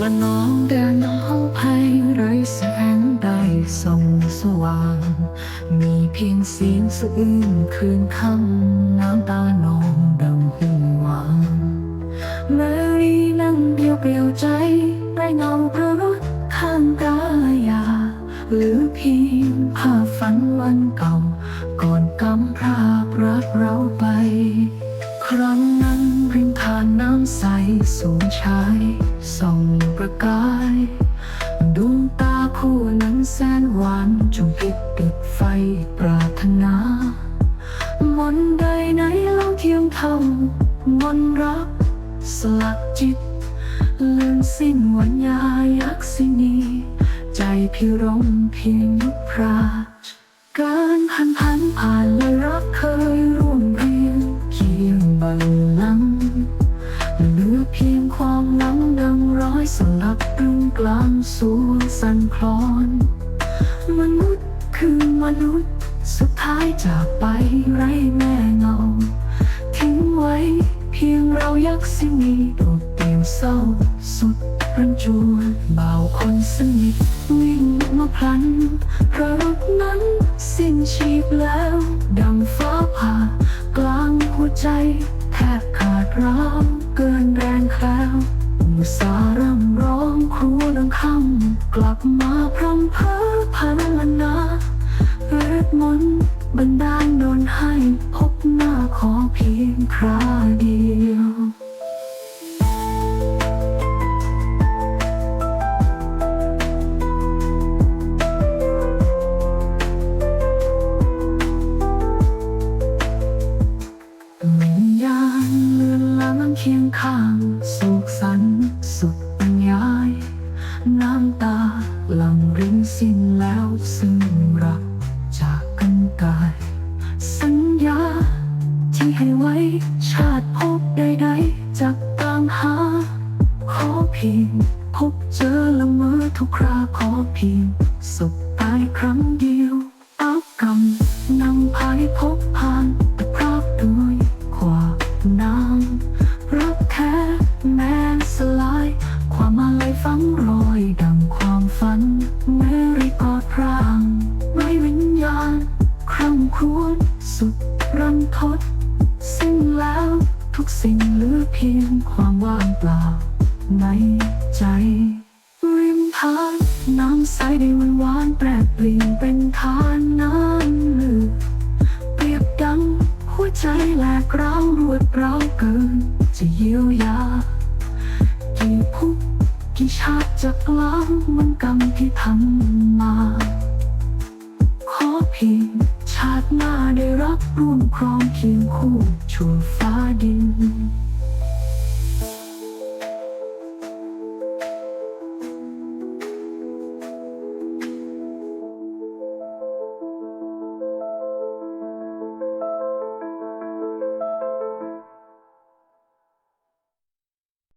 ละน้องเดินเข้าไปไรแสงใดส่องสว่าง มีเพียงเสียงสะอื้นคืนคำน้ำตาน้องดำหึงหวเมื่อีนั่งเดียวเปลี่ยวใจไรเงาพระรักข้างกายา หรือเพียงภาพฝันวันเก่า ก่อนกำพร้ารักเราไป ครั้งนั้นริมทานน้ำใสสูงชาย ส่องประกายดวงตาคู่นั้นแสนหวานจงพิดติดไฟปรารถนามนใดไหนเล่าเทียมเท่ามนรักสลักจิตเลือนสิ้นวันยายักษินี ใจพิรมเพียงยุพราชการพันพันผ่านและรั สลับตรึงกลางสู่สั่นคลอน มนุษย์คือมนุษย์ สุดท้ายจากไปไร้แม่เงา ทิ้งไว้เพียงเรายักษ์สินีโดดเดี่ยวเศร้าสุดรันจวนบ่าวคนสนิทวิ่งมาพลันพระรถนั้นสิ้นชีพแล้ว ดังฟ้าผ่ากลางหัวใจแทบขาดร้าวเกินแรงแคล้วอุตสา นดาลโดนให้พบหน้าขอเพียงคราเดียววิญญาณเลือนลางเคียงข้างสุขสันสุดบรรยาย น้ำตาหลังรินสิ้นแล้วซึ่งรัก ให้ไว้ ชาติพบใดๆจากตามหา ขอเพียง พบเจอละเมอทุกคราขอเพียงสบตายครั้งเดียว กสิ่งเหลือเพียงความว่างเปล่าในใจ ริมทานน้ำใสได้หวานหวานแปรเปลี่ยนเป็นทานน้ำลือเปรียบดังหัวใจแหลกร้าวรวดร้าวเกิน จะเยียวยา กี่ภพกี่ชาติจะล้างมันกรรมที่ทำมา ขอเพียง ชาติหน้าได้รับร่วมครองเคียงคู่ชั่วฟ้าดิน